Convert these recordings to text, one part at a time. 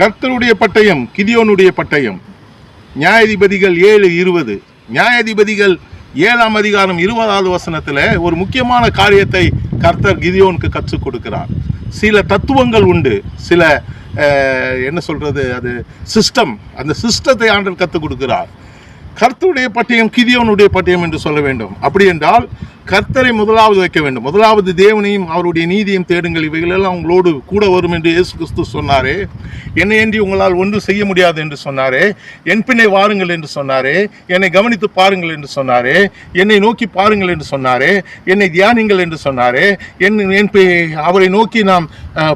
கர்த்தருடைய பட்டயம் கிதியோனுடைய பட்டயம். நியாயாதிபதிகள் ஏழு இருபது. நியாயாதிபதிகள் ஏழாம் அதிகாரம் இருபதாவது வசனத்தில் ஒரு முக்கியமான காரியத்தை கர்த்தர் கிதியோனுக்கு கற்றுக் கொடுக்கிறார். சில தத்துவங்கள் உண்டு. சில என்ன சொல்றது அது சிஸ்டம் அந்த சிஸ்டத்தை ஆண்டல் கற்றுக் கொடுக்கிறார். கர்த்தருடைய பட்டயம் கிதியோனுடைய பட்டயம் என்று சொல்ல வேண்டும். அப்படி என்றால் கர்த்தரை முதலாவது வைக்க வேண்டும். முதலாவது தேவனையும் அவருடைய நீதியும் தேடுங்கள். இவைகளெல்லாம் உங்களோடு கூட வரும் என்று இயேசு கிறிஸ்து சொன்னாரே. என்னை ஏந்தி உங்களால் ஒன்றும் செய்ய முடியாது என்று சொன்னாரே. என் பின்னை வாருங்கள் என்று சொன்னாரே. என்னை கவனித்து பாருங்கள் என்று சொன்னாரே. என்னை நோக்கி பாருங்கள் என்று சொன்னாரே. என்னை தியானிங்கள் என்று சொன்னாரே. என் என் அவரை நோக்கி நாம்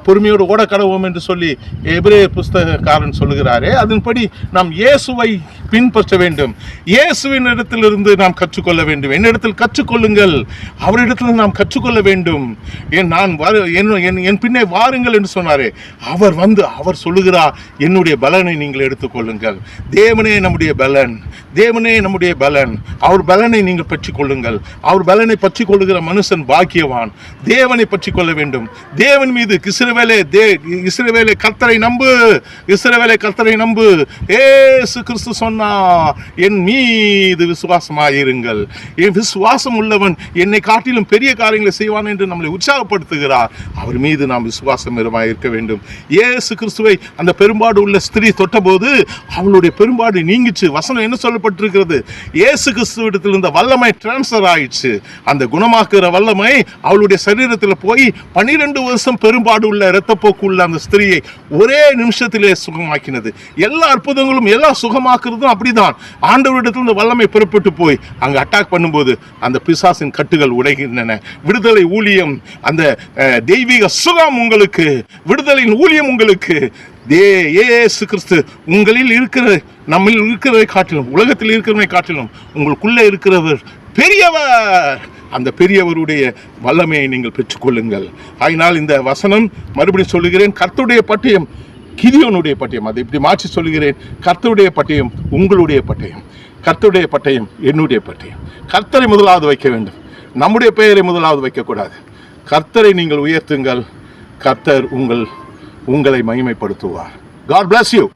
பொறுமையோடு ஓட கடவோம் என்று சொல்லி எபிரே புஸ்தகக்காரன் சொல்லுகிறாரே. அதன்படி நாம் இயேசுவை பின்பற்ற வேண்டும். இயேசுவின் இடத்திலிருந்து நாம் கற்றுக்கொள்ள வேண்டும். என்னிடத்தில் கற்றுக்கொள்ளுங்கள். அவரிடத்தில் நாம் கற்றுக்கொள்ள வேண்டும். என் நான் வரு என் என்- என் பின்னே வாருங்கள் என்று சொன்னாரே. அவர் வந்து அவர் சொல்லுகிறார் என்னுடைய பலனை நீங்கள் எடுத்துக்கொள்ளுங்கள் தேவனே நம்முடைய பலன். தேவனே நம்முடைய பலன். அவர் பலனை நீங்கள் பற்றி கொள்ளுங்கள். அவர் பலனை பற்றி கொள்ளுகிற மனுஷன் பாக்கியவான். தேவனை பற்றி கொள்ள வேண்டும். தேவன் மீது இஸ்ரவேலே தே இஸ்ரவேலே கர்த்தரை நம்பு. இஸ்ரவேலே கர்த்தரை நம்பு. ஏசு கிறிஸ்து சொன்னா என் மீது விசுவாசமாயிருங்கள். என் விசுவாசம் உள்ளவன் என்னை காட்டிலும் பெரிய காரியங்களை செய்வான் என்று நம்மளை உற்சாகப்படுத்துகிறார். அவர் மீது நாம் விசுவாசம் இருக்க வேண்டும். ஏசு கிறிஸ்துவை அந்த பெரும்பாடு உள்ள ஸ்திரீ தொட்டபோது அவளுடைய பெரும்பாடு நீங்கிச்சு. வசனம் என்ன சொல்லப்பட்டிருக்கிறது? ஏசு கிறிஸ்துவிடத்தில் இருந்த வல்லமை டிரான்ஸ்ஃபர் ஆயிடுச்சு. அந்த குணமாக்குற வல்லமை அவளுடைய சரீரத்தில் போய் பன்னிரெண்டு வருஷம் பெரும்பாடு உள்ள இரத்தப்போக்கு உள்ள அந்த ஸ்திரியை ஒரே நிமிஷத்திலே சுகமாக்கினது. எல்லா அற்புதங்களும் எல்லா சுகமாக்குறதும் அப்படிதான். ஆண்டவரிடத்தில் இந்த வல்லமை புறப்பட்டு போய் அங்கே அட்டாக் பண்ணும்போது அந்த பிசாசின் கட்டுகள் உடைகின்றன. விடுதலை ஊழியம் அந்த அஹ், தெய்வீக சுகம் உங்களுக்கு விடுதலையின் ஊழியம் உங்களுக்கு. தே ஏசு கிறிஸ்து உங்களில் இருக்கிற நம்மில் இருக்கிறதை காட்டிலும் உலகத்தில் இருக்கிறவனை காட்டிலும் உங்களுக்குள்ளே இருக்கிறவர் பெரியவர். அந்த பெரியவருடைய வல்லமையை நீங்கள் பெற்றுக்கொள்ளுங்கள். ஆகினால் இந்த வசனம் மறுபடியும் சொல்லுகிறேன் கர்த்தருடைய பட்டயம் கிதியோனுடைய பட்டயம் அதை இப்படி மாற்றி சொல்கிறேன் கர்த்தருடைய பட்டயம் உங்களுடைய பட்டயம். கர்த்தருடைய பட்டயம் என்னுடைய பட்டயம். கர்த்தரை முதலாவது வைக்க வேண்டும். நம்முடைய பெயரை முதலாவது வைக்கக்கூடாது. கர்த்தரை நீங்கள் உயர்த்துங்கள். கர்த்தர் உங்கள் உங்களை மகிமைப்படுத்துவார். God bless you